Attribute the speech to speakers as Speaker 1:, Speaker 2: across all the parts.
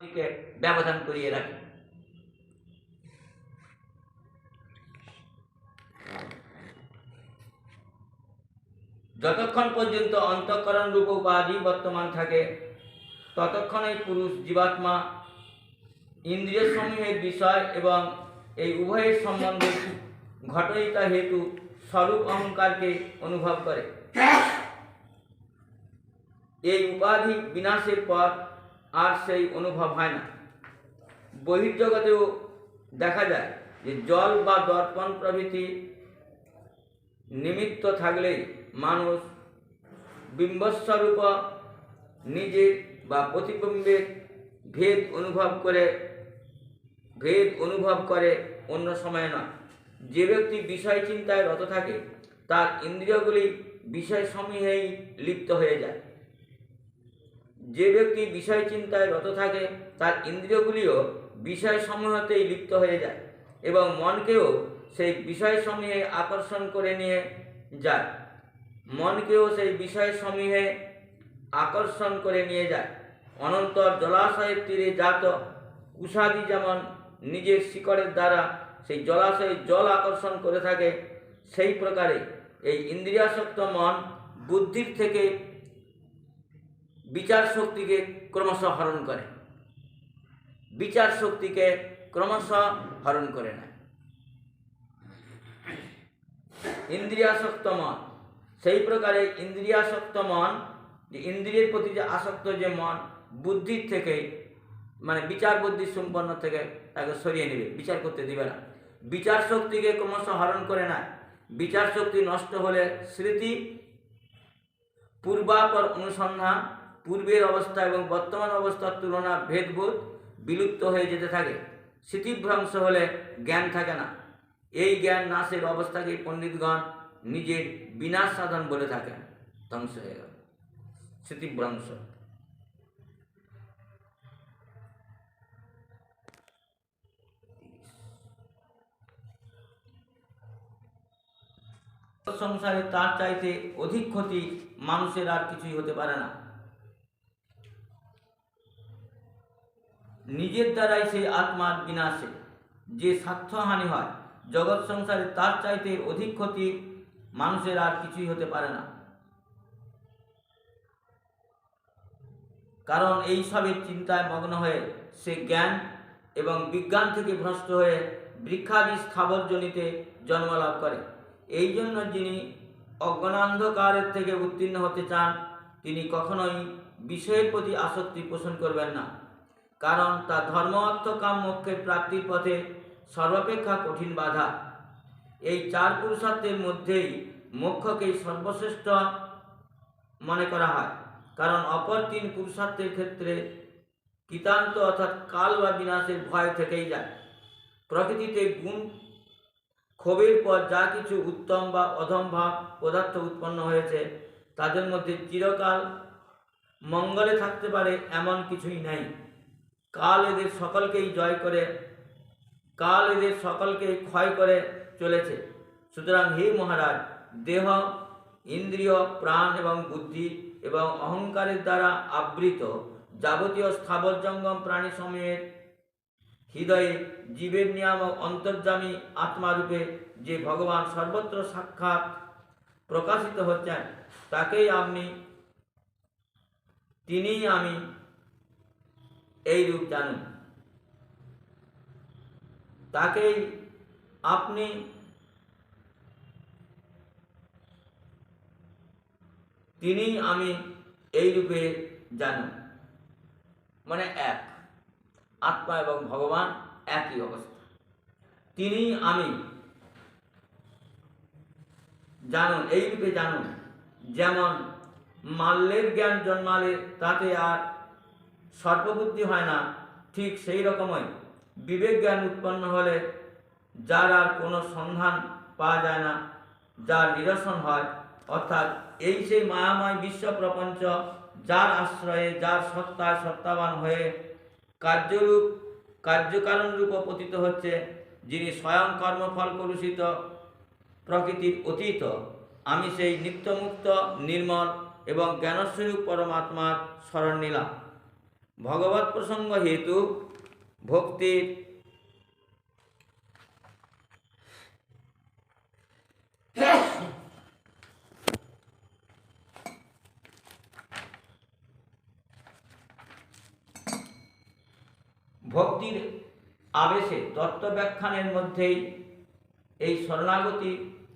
Speaker 1: কে ব্যবধান করিয়ে রাখে যতক্ষণ পর্যন্ত অন্তঃকরণ রূপ উপাধি বর্তমান থাকে ততক্ষণই পুরুষ জীবাত্মা ইন্দ্রিয় সমূহের বিষয় এবং এই উভয়ের সম্বন্ধে ঘটয়িতা হেতু স্বরূপ অহংকারকে অনুভব করে। এই উপাধি বিনাশের পর আর সেই অনুভব হয় না। বহির্জগতেও দেখা যায় যে জল বা দর্পণ প্রভৃতি নিমিত্ত থাকলেই মানুষ বিম্বস্বরূপ নিজের বা প্রতিবিম্বের ভেদ অনুভব করে, ভেদ অনুভব করে অন্য সময় নয়। যে ব্যক্তি বিষয় চিন্তায় রত থাকে, তার ইন্দ্রিয়গুলি বিষয় সমূহেই লিপ্ত হয়ে যায়। যে ব্যক্তি বিষয় চিন্তায় রত থাকে, তার ইন্দ্রিয়গুলিও বিষয় সমূহতেই লিপ্ত হয়ে যায় এবং মনকেও সেই বিষয় সমূহে আকর্ষণ করে নিয়ে যায়। মনকেও সেই বিষয় সমূহে আকর্ষণ করে নিয়ে যায়। অনন্তর জলাশয়ের তীরে জাত কুষাদি যেমন নিজের শিকড়ের দ্বারা সেই জলাশয়ে জল আকর্ষণ করে থাকে, সেই প্রকারে এই ইন্দ্রিয়াসক্ত মন বুদ্ধির থেকে বিচার শক্তিকে ক্রমশ হরণ করে। বিচার শক্তিকে ক্রমশ হরণ করে নেয় ইন্দ্রিয়াসক্ত মন সেই প্রকারে ইন্দ্রিয়াসক্ত মন যে ইন্দ্রিয়ের প্রতি যে আসক্ত যে মন, বুদ্ধির থেকে মানে বিচার বুদ্ধি সম্পন্ন থেকে তাকে সরিয়ে নেবে, বিচার করতে দিবে না। বিচার শক্তিকে ক্রমশ হরণ করে নেয় বিচার শক্তি নষ্ট হলে স্মৃতি, পূর্বাপর অনুসন্ধান পূর্বের অবস্থা এবং বর্তমান অবস্থার তুলনা ভেদবোধ বিলুপ্ত হয়ে যেতে থাকে। স্মৃতিভ্রংশ হলে জ্ঞান থাকে না। এই জ্ঞান নাশের অবস্থাকে পণ্ডিতগণ নিজের বিনাশ সাধন বলে থাকেন। ধ্বংস হয়ে গেল। স্মৃতিভ্রংশ। সংসারে তার চাইতে অধিক ক্ষতি মানুষের আর কিছুই হতে পারে না। নিজের দ্বারাই সেই আত্মার বিনাশে। যে স্বার্থহানি হয়, জগৎ সংসারে তার চাইতে অধিক ক্ষতি মানুষের আর কিছুই হতে পারে না। কারণ এই সবের চিন্তায় মগ্ন হয়ে সে জ্ঞান এবং বিজ্ঞান থেকে ভ্রষ্ট হয়ে বৃক্ষাদি স্থাবরজনিতে জন্মলাভ করে। এই জন্য যিনি অজ্ঞানান্ধকারের থেকে উত্তীর্ণ হতে চান, তিনি কখনোই বিষয়ের প্রতি আসক্তি পোষণ করবেন না। কারণ তা ধর্ম অর্থ কাম মোক্ষের প্রাপ্তির পথে সর্বাপেক্ষা কঠিন বাধা। এই চার পুরুষার্থের মধ্যেই মোক্ষকেই সর্বশ্রেষ্ঠ মনে করা হয়। কারণ অপর তিন পুরুষার্থের ক্ষেত্রে কৃতান্ত অর্থাৎ কাল বা বিনাশের ভয় থেকেই যায়। প্রকৃতিতে গুণ ক্ষোভের পর যা কিছু উত্তম বা অধম ভাব পদার্থ উৎপন্ন হয়েছে, তাদের মধ্যে চিরকাল মঙ্গলে থাকতে পারে এমন কিছুই নাই। কাল এদের সকলকেই জয় করে, কাল এদের সকলকেই ক্ষয় করে চলেছে। সুতরাং হে মহারাজ, দেহ, ইন্দ্রিয়, প্রাণ এবং বুদ্ধি এবং অহংকারের দ্বারা আবৃত যাবতীয় স্থাবর জঙ্গম প্রাণী সমূহের হৃদয়ে জীবের নিয়ামক অন্তর্যামী আত্মারূপে যে ভগবান সর্বত্র সাক্ষাৎ প্রকাশিত হচ্ছেন, তাকেই আপনি, তিনিই আমি এই রূপ জানুন। তাকেই আপনি তিনি আমি এই রূপে জানুন। মানে এক। আত্মা এবং ভগবান একই অবস্থা। তিনি আমি জানুন, এই রূপে জানুন। যেমন মাল্যের জ্ঞান জন্মালে তাতে আর সর্ববুদ্ধি হয় না, ঠিক সেই রকমই। বিবেক জ্ঞান উৎপন্ন হলে যার আর কোনো সন্ধান পাওয়া যায় না, যার নিরসন হয়। অর্থাৎ এই সেই মায়াময় বিশ্ব প্রপঞ্চ, যার আশ্রয়ে, যার সত্তায় সত্তাবান হয়ে কার্যরূপ কার্যকারণ রূপ পতিত হচ্ছে, যিনি স্বয়ং কর্মফল কলুষিত প্রকৃতির অতীত। আমি সেই নিত্যমুক্ত, নির্মল এবং জ্ঞানস্বরূপ পরমাত্মার স্মরণ নিলাম ভগবত প্রসঙ্গ হেতু ভক্তির ভক্তির আবেশে তত্ত্ব ব্যাখ্যানের মধ্যেই এই শরণাগতি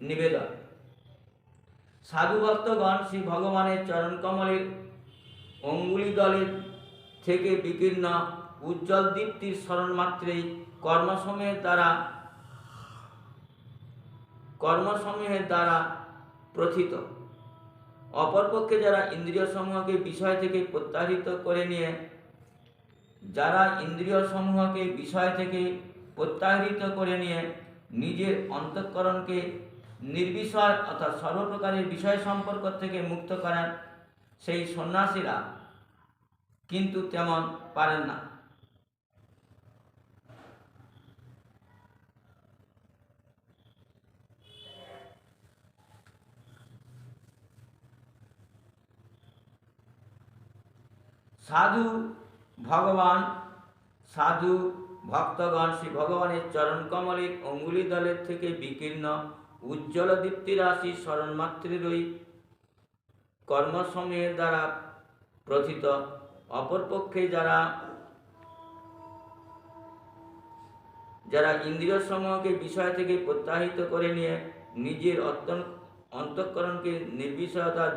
Speaker 1: নিবেদন। সাধু ভক্তগণ শ্রী ভগবানের চরণকমলের অঙ্গুলি দলের থেকে বিকীর্ণ উজ্জ্বল দীপ্তির স্মরণ মাত্রেই কর্মসমূহের দ্বারা কর্মসমূহের দ্বারা প্রথিত। অপরপক্ষে যারা ইন্দ্রিয় সমূহকে বিষয় থেকে প্রত্যাহৃত করে নিয়ে, যারা ইন্দ্রিয় সমূহকে বিষয় থেকে প্রত্যাহৃত করে নিয়ে নিজের অন্তঃকরণকে নির্বিষয় অর্থাৎ সর্বপ্রকারের বিষয় সম্পর্ক থেকে মুক্ত করেন, সেই সন্ন্যাসীরা কিন্তু তেমন পারেন না। সাধু ভগবান, সাধু ভক্তগণ শ্রী ভগবানের চরণ কমলের অঙ্গুলি দলের থেকে বিকীর্ণ উজ্জ্বল দীপ্তি রাশি স্মরণ কর্মসমূহের দ্বারা প্রথিত। অপরপক্ষে যারা যারা ইন্দ্রিয় সমূহকে বিষয় থেকে প্রত্যাহিত করে নিয়ে নিজের অন্তঃকরণকে নির্বিষয়তার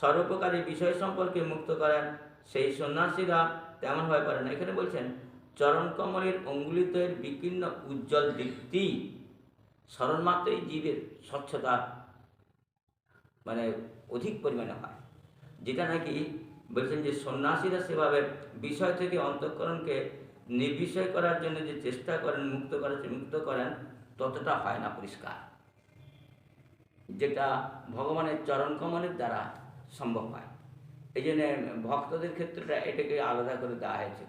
Speaker 1: সর্বপ্রকারী বিষয় সম্পর্কে মুক্ত করেন, সেই সন্ন্যাসীরা তেমন হয়ে পারে না। এখানে বলছেন, চরণ কমলের অঙ্গুলিতের বিকীর্ণ উজ্জ্বল দীপ্তি স্মরণ মাত্রই জীবের স্বচ্ছতা মানে অধিক পরিমাণে হয়। যেটা নাকি বলছেন যে সন্ন্যাসীরা সেভাবে বিষয় থেকে অন্তঃকরণকে নির্বিষয় করার জন্য যে চেষ্টা করেন, মুক্ত করার মুক্ত করেন, ততটা হয় না পরিষ্কার। যেটা ভগবানের চরণ কমলের দ্বারা সম্ভব হয়। এই জন্য ভক্তদের ক্ষেত্রটা এটাকে আলাদা করে দেওয়া হয়েছে।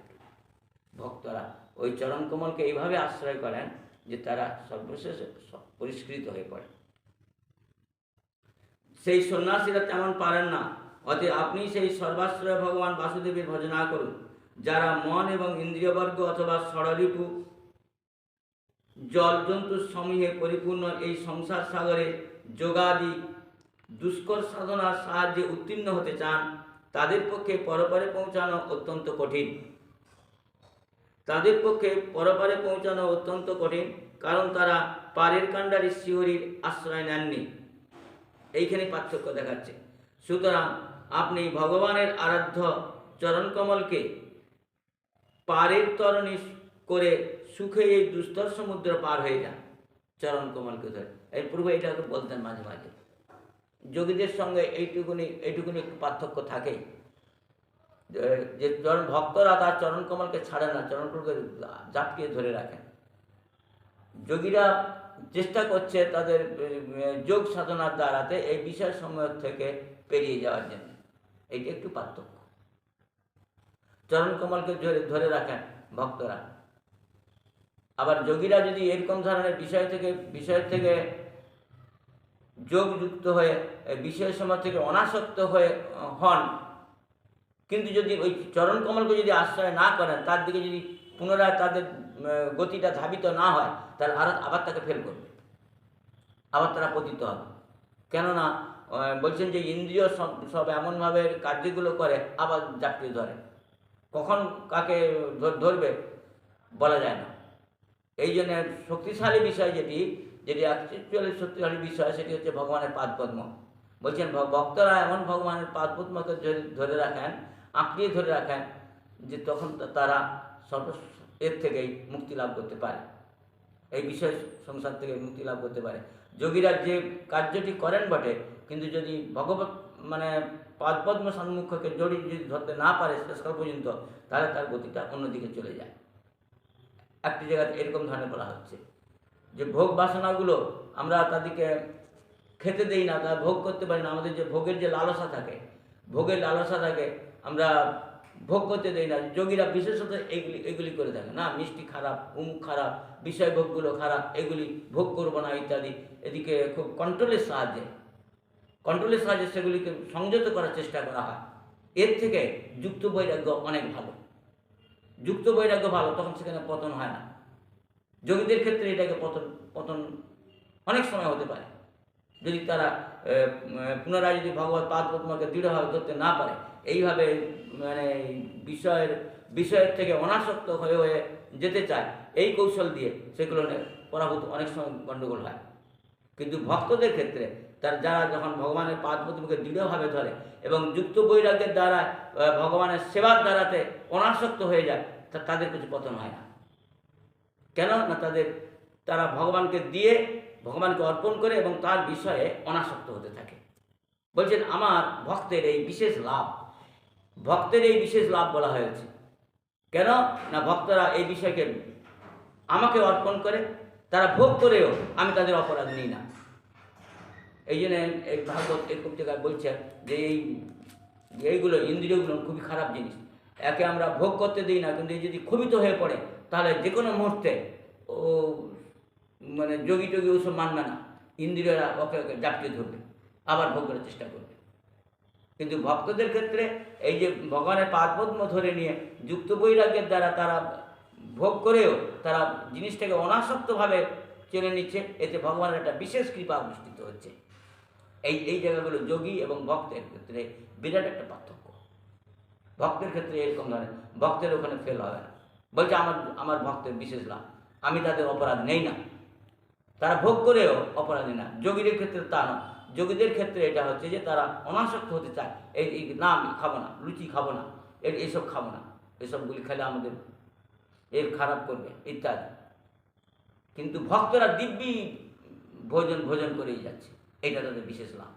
Speaker 1: ভক্তরা ওই চরণ কমলকে এইভাবে আশ্রয় করেন যে তারা সর্বশেষে পরিষ্কৃত হয়ে পড়ে। সেই সন্ন্যাসীরা তেমন পারেন না। অতএব আপনি সেই সর্বাশ্রয় ভগবান বাসুদেবের ভজনা করুন, যারা মন এবং ইন্দ্রিয়বর্গ অথবা ষড়রিপু জল জন্তু সমূহে পরিপূর্ণ এই সংসার সাগরে যোগাদি দুষ্কর সাধনার সাহায্যে উত্তীর্ণ হতে চান, তাদের পক্ষে পরপারে পৌঁছানো অত্যন্ত কঠিন। তাদের পক্ষে পরপারে পৌঁছানো অত্যন্ত কঠিন, কারণ তারা পারের কাণ্ডারি শিহরির আশ্রয় নেননি। এইখানে পার্থক্য দেখাচ্ছে। সুতরাং আপনি ভগবানের আরাধ্য চরণকমলকে পারের তরণী করে সুখে এই দুস্তর সমুদ্র পার হয়ে যান চরণকমলকে ধরে। এর পূর্বে এটা বলতেন মাঝে মাঝে। যোগীদের সঙ্গে এইটুকুনি এইটুকুনি পার্থক্য থাকেই। যে- চরণ ভক্তরা তার চরণ কমলকে ছাড়ে না চরণ কমলকে জাপটিয়ে ধরে রাখেন। যোগীরা চেষ্টা করছে তাদের যোগ সাধনার দ্বারাতে এই বিষয় সমূহ থেকে পেরিয়ে যাওয়ার জন্য। এইটা একটু পার্থক্য। চরণ কমলকে ধরে রাখেন ভক্তরা। আবার যোগীরা যদি এরকম ধরনের বিষয় থেকে বিষয় থেকে যোগযুক্ত হয়ে বিষয় সময় থেকে অনাসক্ত হয়ে হন, কিন্তু যদি ওই চরণ কমলকে যদি আশ্রয় না করেন, তার দিকে যদি পুনরায় তাদের গতিটা ধাবিত না হয়, তাহলে আর আবার তাকে ফেল করবে। আবার তারা পতিত হবে। কেননা বলছেন যে ইন্দ্রিয় সব সব এমনভাবে কার্যগুলো করে, আবার জাপটিয়ে ধরে। কখন কাকে ধরবে বলা যায় না। এই জন্য শক্তিশালী বিষয় যেটি যেটি অ্যাকচুয়ালি শক্তিশালী বিষয়, সেটি হচ্ছে ভগবানের পাদপদ্ম। বলছেন ভক্তরা এমন ভগবানের পাদপদ্মকে ধরে রাখেন, আঁকড়িয়ে ধরে রাখেন, যে তখন তারা সর্ব এর থেকেই মুক্তি লাভ করতে পারে। এই বিষয় সংসার থেকে মুক্তি লাভ করতে পারে। যোগীরা যে কার্যটি করেন বটে, কিন্তু যদি ভগবত মানে পাদপদ্ম সম্মুখকে জড়ি যদি ধরতে না পারে শেষকাল পর্যন্ত, তাহলে তার গতিটা অন্যদিকে চলে যায়। একটি জায়গাতে এরকম ধরনের বলা হচ্ছে। যে ভোগ বাসনাগুলো আমরা তাদেরকে খেতে দেই না, তারা ভোগ করতে পারি না। আমাদের যে ভোগের যে লালসা থাকে, ভোগের লালসা থাকে, আমরা ভোগ করতে দেয় না। যোগীরা বিশেষত এগুলি এগুলি করে থাকে না? মিষ্টি খারাপ উমুক খারাপ বিষয় ভোগগুলো খারাপ, এগুলি ভোগ করব না, ইত্যাদি। এদিকে খুব কন্ট্রোলের সাহায্যে কন্ট্রোলের সাহায্যে সেগুলিকে সংযত করার চেষ্টা করা হয়। এর থেকে যুক্ত বৈরাগ্য অনেক ভালো। যুক্ত বৈরাগ্য ভালো, তখন সেখানে পতন হয় না। যোগীদের ক্ষেত্রে এটাকে পতন পতন অনেক সময় হতে পারে। যদি তারা পুনরায় যদি ভগবত পাদ পদ্মকে দৃঢ়ভাবে ধরতে না পারে এইভাবে মানে বিষয়ের বিষয়ের থেকে অনাসক্ত হয়ে হয়ে যেতে চায়, এই কৌশল দিয়ে সেগুলো পরাভূত অনেক সময় গণ্ডগোল হয়। কিন্তু ভক্তদের ক্ষেত্রে, তার যারা যখন ভগবানের পাদ পদ্মকে দৃঢ়ভাবে ধরে এবং যুক্ত বৈরাগ্যের দ্বারা ভগবানের সেবার দ্বারাতে অনাসক্ত হয়ে যায়, তা তাদের কিছু পতন হয় না। কেন না তাদের, তারা ভগবানকে দিয়ে, ভগবানকে অর্পণ করে এবং তার বিষয়ে অনাসক্ত হতে থাকে। বলছেন, আমার ভক্তের এই বিশেষ লাভ ভক্তের এই বিশেষ লাভ বলা হয়েছে। কেন? না, ভক্তরা এই বিষয়কে আমাকে অর্পণ করে, তারা ভোগ করেও আমি তাদের অপরাধ নিই না। এই জন্য এই ভাগবত এরকম জায়গায় বলছে যে এই এইগুলো ইন্দ্রিয়গুলো খুবই খারাপ জিনিস। একে আমরা ভোগ করতে দিই না, কিন্তু যদি ক্ষোভিত হয়ে পড়ে, তাহলে যে কোনো মুহূর্তে ও মানে যোগী টোগী ওসব মানবে না। ইন্দ্রিয়রা ওকে ওকে জাপটে ধরবে। আবার ভোগ করার চেষ্টা করবে। কিন্তু ভক্তদের ক্ষেত্রে এই যে ভগবানের পাদপদ্ম ধরে নিয়ে যুক্ত বৈরাগ্যের দ্বারা তারা ভোগ করেও তারা জিনিসটাকে অনাসক্তভাবে চেনে নিচ্ছে, এতে ভগবানের একটা বিশেষ কৃপা অনুষ্ঠিত হচ্ছে। এই এই জায়গাগুলো যোগী এবং ভক্তের ক্ষেত্রে বিরাট একটা পার্থক্য। ভক্তের ক্ষেত্রে এরকম ধরনের, ভক্তের ওখানে ফেল হবে না। বলছে, আমার আমার ভক্তের বিশেষ লাভ, আমি তাদের অপরাধ নেই না। তারা ভোগ করেও অপরাধী না। যোগীদের ক্ষেত্রে তা নয়। যোগীদের ক্ষেত্রে এটা হচ্ছে যে তারা অনাসক্ত হতে চায়। এই এই না আমি খাব না, লুচি খাব না, এর এইসব খাব না, এসবগুলি খেলে আমাদের এর খারাপ করবে, ইত্যাদি। কিন্তু ভক্তরা দিব্যি ভোজন ভোজন করেই যাচ্ছে, এটা তাদের বিশেষ লাভ।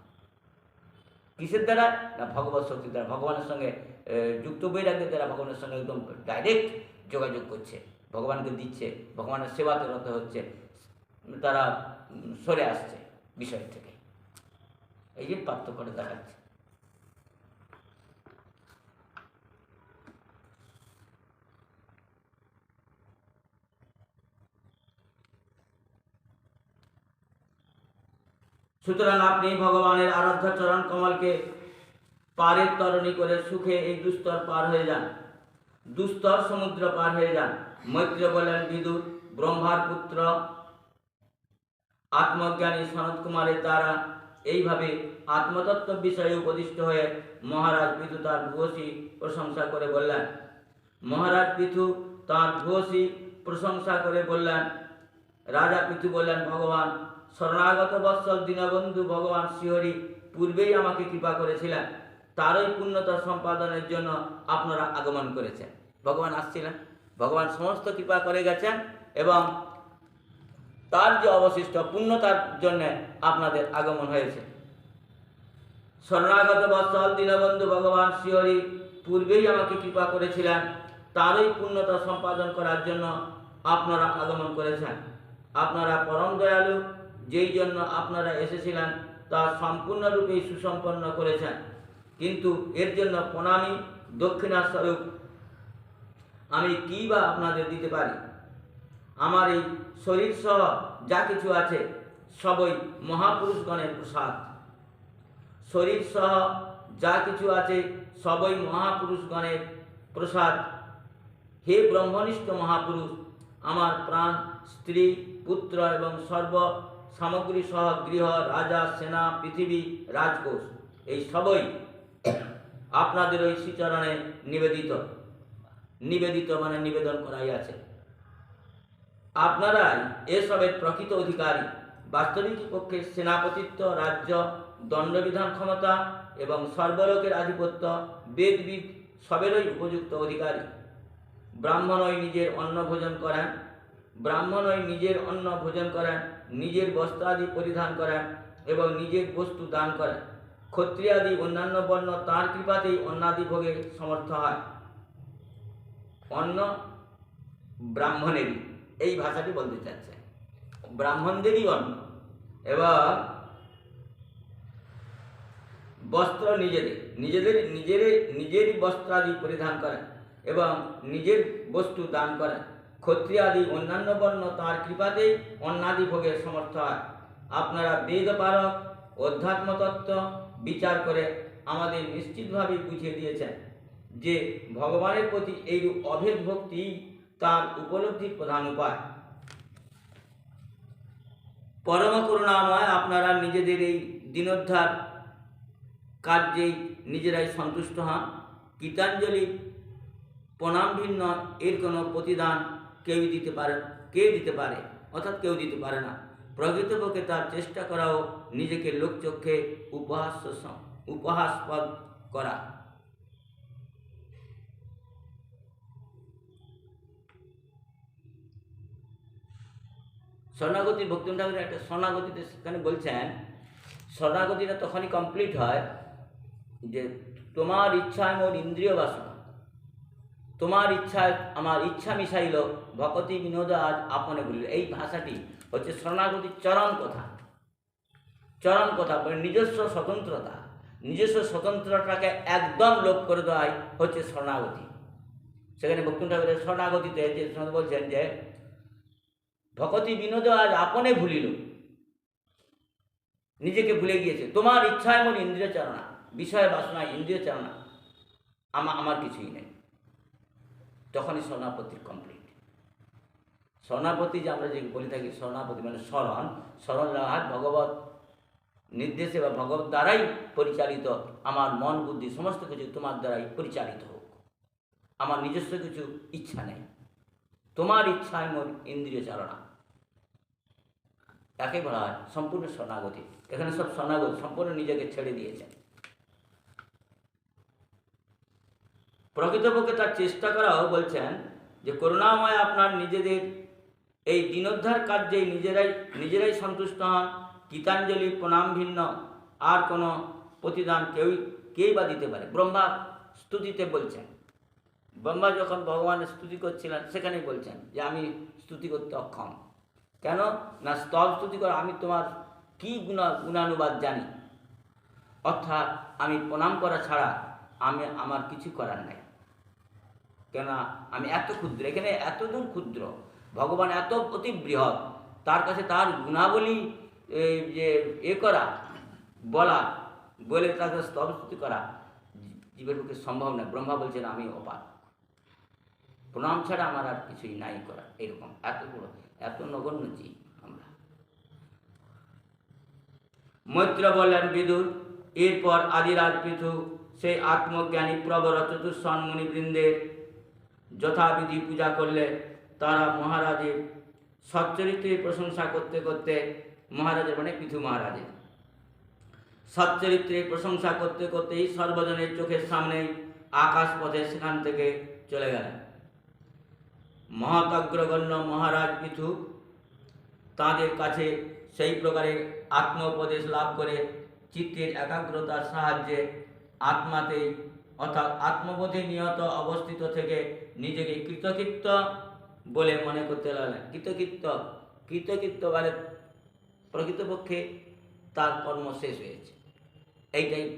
Speaker 1: কিসের দ্বারা? না ভগবত শক্তির দ্বারা। ভগবানের সঙ্গে যুক্ত বৈরাগ্যের দ্বারা ভগবানের সঙ্গে একদম ডাইরেক্ট যোগাযোগ করছে, ভগবানকে দিচ্ছে, ভগবানের সেবাতে রত হচ্ছে, তারা সরে আসছে বিষয় থেকে। এই যে পার্থক্যটা দেখাচ্ছে। সুতরাং আপনি ভগবানের আরাধ্য চরণ কমলকে পারের তরণী করে সুখে এই দুস্তর পার হয়ে যান। দুস্তর সমুদ্র পার হয়ে যান। মৈত্র বলেন বিদুর ব্রহ্মার পুত্র, আত্মজ্ঞানী সনত কুমারের দ্বারা এইভাবে আত্মতত্ত্ব বিষয়ে উপদিষ্ট হয়ে মহারাজ পিথু তার ভূয়সী প্রশংসা করে বললেন, মহারাজ পিথু তার ভূয়সী প্রশংসা করে বললেন, রাজা পিথু বললেন, ভগবান, শরণাগত বৎসল দীনবন্ধু ভগবান শ্রীহরি পূর্বেই আমাকে কৃপা করেছিলেন। তারই পূর্ণতা সম্পাদনের জন্য আপনারা আগমন করেছেন। ভগবান আসছিলেন। ভগবান সমস্ত কৃপা করে গেছেন এবং তার যে অবশিষ্ট পূর্ণতার জন্য আপনাদের আগমন হয়েছে। শরণাগত বৎসল দীনবন্ধু ভগবান শ্রীহরি পূর্বেই আমাকে কৃপা করেছিলেন তারই পূর্ণতা সম্পাদন করার জন্য আপনারা আগমন করেছেন। আপনারা পরম দয়ালু, যেই জন্য আপনারা এসেছিলেন, তা সম্পূর্ণরূপেই সুসম্পন্ন করেছেন। কিন্তু এর জন্য প্রণামী, দক্ষিণাস্বরূপ আমি কী বা আপনাদের দিতে পারি? আমার এই শরীর সহ যা কিছু আছে, সবই মহাপুরুষগণের প্রসাদ। শরীর সহ যা কিছু আছে, সবই মহাপুরুষগণের প্রসাদ। হে ব্রহ্মনিষ্ঠ মহাপুরুষ, আমার প্রাণ, স্ত্রী, পুত্র এবং সর্ব সামগ্রী সহ গৃহ, রাজা, সেনা, পৃথিবী, রাজকোষ, এই সবই আপনাদের ওই শ্রীচরণে নিবেদিত। নিবেদিত মানে নিবেদন করাই আছে। আপনারাই এসবের প্রকৃত অধিকারী। বাস্তবিক পক্ষে সেনাপতিত্ব, রাজ্য, দণ্ডবিধান ক্ষমতা এবং সর্বলোকের আধিপত্য বেদবিদ সবেরই উপযুক্ত অধিকারী। ব্রাহ্মণই নিজের অন্ন ভোজন করেন, ব্রাহ্মণই নিজের অন্ন ভোজন করেন, নিজের বস্ত্রাদি পরিধান করেন এবং নিজের বস্তু দান করেন। ক্ষত্রিয়াদি অন্যান্য বর্ণ তাঁর কৃপাতেই অন্নাদি ভোগে সমর্থ হয়। অন্ন ব্রাহ্মণেরই। এই ভাষাটি বলতে চাচ্ছে। ব্রাহ্মণদেরই অন্ন। এবং বস্ত্র নিজেদের। নিজেদের নিজেরই নিজেরই বস্ত্রাদি পরিধান করেন এবং নিজের বস্তু দান করেন ক্ষত্রিয়াদি অন্যান্য বর্ণ তাঁর কৃপাতেই অন্নাদি ভোগের সমর্থ হয়। আপনারা বেদ পারক, অধ্যাত্ম তত্ত্ব বিচার করে আমাদের নিশ্চিতভাবে বুঝিয়ে দিয়েছেন যে ভগবানের প্রতি এইরূপ অভেদ ভক্তি তার উপলব্ধির প্রধান উপায়। পরম করুণাময় আপনারা নিজেদের এই দিনোদ্ধার কার্যেই নিজেরাই সন্তুষ্ট হন। গীতাঞ্জলি প্রণাম ভিন্ন এর কোনো প্রতিদান কেউই দিতে পারে কে দিতে পারে, অর্থাৎ কেউ দিতে পারে না। প্রকৃতপক্ষে তার চেষ্টা করাও নিজেকে লোকচক্ষে উপহাস্য স- উপহাসপদ করা। স্বর্ণাগতি ভক্তি ঠাকুরের একটা স্বর্ণাগতিতে সেখানে বলছেন, স্বর্ণাগতিটা তখনই কমপ্লিট হয় যে তোমার ইচ্ছায় মোর ইন্দ্রিয় বাসনা, তোমার ইচ্ছায় আমার ইচ্ছা মিশাইল, ভকতি বিনোদ আজ আপনে বলিল। এই ভাষাটি হচ্ছে শরণাগতির চরম কথা। চরম কথা মানে নিজস্ব স্বতন্ত্রতা, নিজস্ব স্বতন্ত্রতাকে একদম লোপ করে দেওয়াই হচ্ছে শরণাগতি সেখানে বক্তুন ঠাকুরের শরণাগতিতে যে বলছেন যে ভকতি বিনোদ আজ আপনে ভুলিল। নিজেকে ভুলে গিয়েছে। তোমার ইচ্ছায় মন ইন্দ্রিয় চালনা বিষয় বাসনা ইন্দ্রিয় চালনা আমা, আমার কিছুই নেই। তখনই স্বর্ণাপত্তি কমপ্লিট স্বর্ণাপতি যে আমরা যে বলে থাকি স্বর্ণাপতি মানে স্মরণ। স্মরণ লাহার ভগবত নির্দেশে বা ভগবত দ্বারাই পরিচালিত আমার মন, বুদ্ধি, সমস্ত কিছু তোমার দ্বারাই পরিচালিত হোক। আমার নিজস্ব কিছু ইচ্ছা নেই। তোমার ইচ্ছায় মোর ইন্দ্রিয় চালনা। তাকে বলা হয় সম্পূর্ণ শরণাগতি এখানে সব শরণাগত সম্পূর্ণ নিজেকে ছেড়ে দিয়েছেন প্রকৃতপক্ষে তার চেষ্টা করাও বলছেন যে, করুণাময় আপনার নিজেদের এই দিনোদ্ধার কার্যে নিজেরাই নিজেরাই সন্তুষ্ট হন। গীতাঞ্জলি প্রণাম ভিন্ন। আর কোনো প্রতিদান কেউই, কেই বা দিতে পারে? ব্রহ্মা স্তুতিতে বলছেন। ব্রহ্মা যখন ভগবানের স্তুতি করছিলেন, সেখানেই বলছেন যে, আমি স্তুতি করতে অক্ষম। কেন? না, স্তব স্তুতি করা, আমি তোমার কি গুণা, গুণানুবাদ জানি। অর্থাৎ, আমি প্রণাম করা ছাড়া আমি, আমার কিছু করার নাই। কেন আমি এত ক্ষুদ্র, এখানে এতদূর ক্ষুদ্র, ভগবান এত অতি বৃহৎ, তার কাছে তার গুণাবলী যে, এ করা, বলা, বলে তাকে স্তব স্তুতি করা, জীবের পক্ষে সম্ভব নয়। ব্রহ্মা বলছেন, আমি অপার। প্রণাম ছাড়া আমার আর কিছুই নাই করা, এরকম। এত বড়, এত নগণ্য জীব আমরা। মৈত্র বললেন, বিদুর, এরপর আদিরাজ পৃথু সেই আত্মজ্ঞানী প্রবর চতুর্সন মুনিবৃন্দের যথাবিধি পূজা করলে তারা মহারাজের সচ্চরিত্রের প্রশংসা করতে করতে মহারাজের মানে পৃথু মহারাজের সচ্চরিত্রের প্রশংসা করতে করতেই সর্বজনের চোখের সামনেই আকাশ পথে সেখান থেকে চলে গেলেন। মহতগ্রগণ্য মহারাজ পৃথু তাদের কাছে সেই প্রকারের আত্মোপদেশ লাভ করে চিত্তের একাগ্রতার সাহায্যে আত্মাতেই অর্থাৎ আত্মবোধে নিয়ত অবস্থিত থেকে নিজেকে কৃতকৃত্য বলে মনে করতে লাগলেন। কৃতকৃত্য কৃতকৃত্য বলে প্রকৃতপক্ষে তার কর্ম শেষ হয়েছে। এইটাই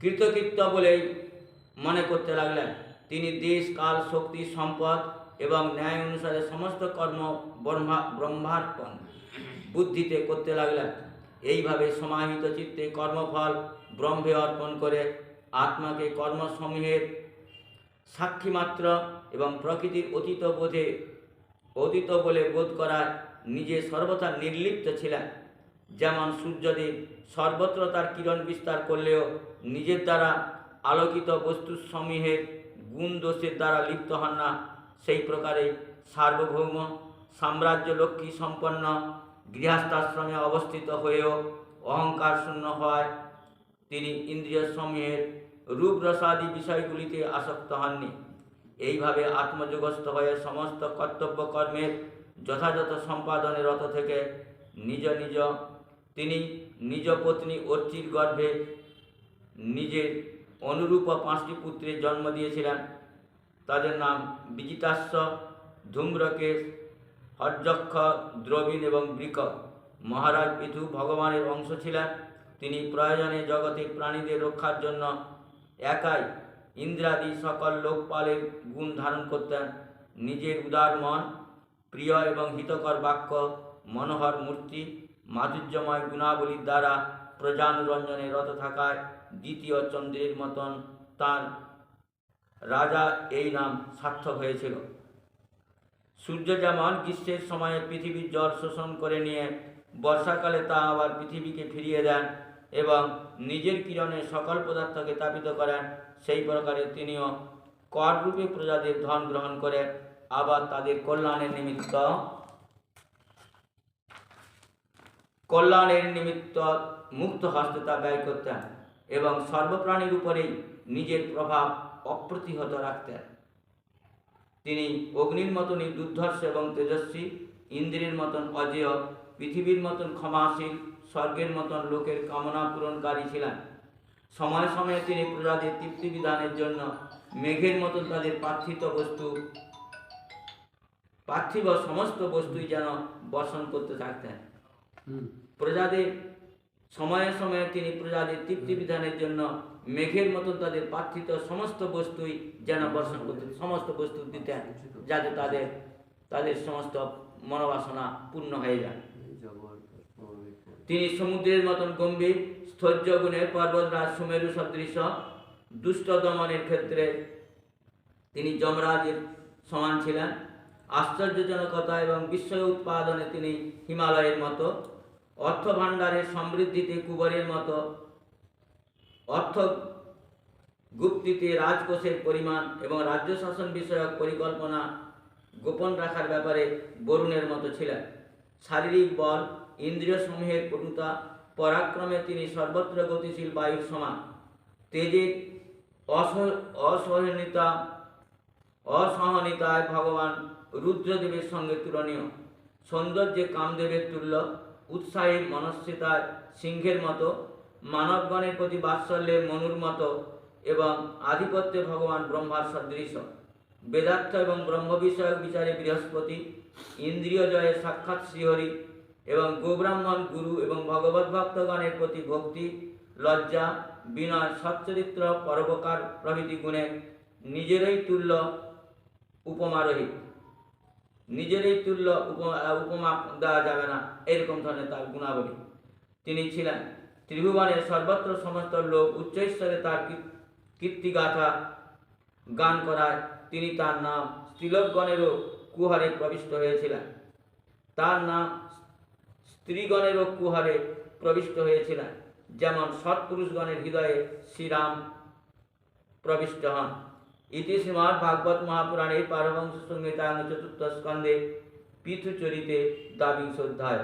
Speaker 1: কৃতকৃত্য বলেই মনে করতে লাগলেন। তিনি দেশ, কাল, শক্তি, সম্পদ এবং ন্যায় অনুসারে সমস্ত কর্ম ব্রহ্মা, ব্রহ্মার্পণ বুদ্ধিতে করতে লাগলেন। এইভাবে সমাহিত চিত্তে কর্মফল ব্রহ্মে অর্পণ করে আত্মাকে কর্মসমূহের সাক্ষীমাত্র এবং প্রকৃতির অতীত বোধে, অতীত বলে বোধ করায় নিজে সর্বদা নির্লিপ্ত ছিলেন। যেমন সূর্যদেব সর্বত্র তার কিরণ বিস্তার করলেও নিজের দ্বারা আলোকিত বস্তু সমূহের গুণ দোষের দ্বারা লিপ্ত হন না। সেই প্রকারে সার্বভৌম সাম্রাজ্য লক্ষ্মী সম্পন্ন গৃহস্থাশ্রমে অবস্থিত হয়েও অহংকার শূন্য হওয়ায় তিনি ইন্দ্রিয় সমূহের রূপ রসাদি বিষয়গুলিতে আসক্ত হননি। এইভাবে আত্মযোগস্থ হয়ে সমস্ত কর্তব্য কর্মের যথাযথ সম্পাদনে রত থেকে নিজ নিজ তিনি নিজ পত্নী অর্চির গর্ভে নিজের অনুরূপ পাঁচটি পুত্রের জন্ম দিয়েছিলেন। তাদের নাম বিজিতাস্য ধূম্রকেশ, হর্যক্ষ, দ্রবীণ এবং বৃক মহারাজ পৃথু ভগবানের অংশ ছিলেন। তিনি প্রয়োজনে জগতের প্রাণীদের রক্ষার জন্য একাই ইন্দ্রাদি সকল লোকপালের গুণ ধারণ করতেন। নিজের উদার মন, প্রিয় এবং হিতকর বাক্য, মনোহর মূর্তি, মাধুর্যময় গুণাবলীর দ্বারা প্রজানুরঞ্জনে রত থাকায় দ্বিতীয় চন্দ্রের মতন তার রাজা এই নাম সার্থক হয়েছিল। সূর্য যেমন গ্রীষ্মের সময়ে পৃথিবীর জল শোষণ করে নিয়ে, বর্ষাকালে তা আবার পৃথিবীকে ফিরিয়ে দেন এবং নিজের কিরণে সকল পদার্থকে তাপিত করেন, সেই প্রকারে তিনিও কররূপে প্রজাদের ধন গ্রহণ করে আবার তাদের কল্যাণের নিমিত্ত কল্যাণের নিমিত্ত মুক্ত হস্তে তা ব্যয় করতেন। এবং সর্বপ্রাণীর উপরেই নিজের প্রভাব অপ্রতিহত রাখতেন। তিনি অগ্নির মতনই দুর্ধর্ষ এবং তেজস্বী ইন্দ্রের মতন অজেয় পৃথিবীর মতন ক্ষমাশীল স্বর্গের মতন লোকের কামনা পূরণকারী ছিলেন। সময় সময়ে তিনি প্রজাদের তৃপ্তি বিধানের জন্য মেঘের মতন তাদের পার্থিত বস্তু পার্থিব সমস্ত বস্তুই যেন বর্ষণ করতে থাকতেন। প্রজাদের সময়ে সময়ে তিনি প্রজাদের তৃপ্তি বিধানের জন্য মেঘের মতো তাদের পার্থিত সমস্ত বস্তুই যেন বর্ষণ করতেন সমস্ত বস্তু দিতেন যাতে তাদের তাদের সমস্ত মনোবাসনা পূর্ণ হয়ে যায়। তিনি সমুদ্রের মতন গম্ভীর স্থৈর্য গুণে পর্বতরাজ সুমেরু সদৃশ দুষ্ট দমনের ক্ষেত্রে তিনি যমরাজের সমান ছিলেন। আশ্চর্যজনকতা এবং বিস্ময় উৎপাদনে তিনি হিমালয়ের মতো অর্থ ভাণ্ডারের সমৃদ্ধিতে কুবরের মতো অর্থ গুপ্তিতে রাজকোষের পরিমাণ এবং রাজ্য শাসন বিষয়ক পরিকল্পনা গোপন রাখার ব্যাপারে বরুণের মতো ছিলেন। শারীরিক বল ইন্দ্রিয় সমূহের পটুতা পরাক্রমে তিনি সর্বত্র গতিশীল বায়ুর সমান। তেজের অসহ অসহনীতা অসহনীতায় ভগবান রুদ্রদেবের সঙ্গে তুলনীয়। সৌন্দর্যে কামদেবের তুল্য। উৎসাহী মনস্বিতায় সিংহের মতো, মানবগণের প্রতি বাৎসল্যে মনুর মতো এবং আধিপত্যে ভগবান ব্রহ্মার সদৃশ। বেদার্থ এবং ব্রহ্ম বিষয়ক বিচারে বৃহস্পতি, ইন্দ্রিয় জয়ে সাক্ষাৎ শ্রীহরি এবং গোব্রাহ্মণ গুরু এবং ভগবত ভক্তগণের প্রতি ভক্তি, লজ্জা, বিনয়, সচ্চরিত্র, পরোপকার প্রভৃতি গুণে নিজেরই তুল্য উপমারহিত নিজেরই তুল্য উপ- উপমা দেওয়া যাবে না। এরকম ধরনের তার গুণাবলী। তিনি ছিলেন ত্রিভুবনের সর্বত্র সমস্ত লোক উচ্চৈশ্বরে তার কীর- কীর্তিগাথা গান করায়। তিনি তার নাম স্ত্রীলোকগণেরও কুহারে প্রবিষ্ট হয়েছিলেন। তার নাম স্ত্রীগণেরও কুহারে প্রবিষ্ট হয়েছিলেন। যেমন সৎপুরুষগণের হৃদয়ে শ্রীরাম প্রবিষ্ট হন। ইতি শ্রীমৎ ভাগবত মহাপুরাণের পারবংশ সংহিতাঙ্গ চতুর্থ স্কন্ধে পৃথুচরিতে দ্বাবিংশ অধ্যায়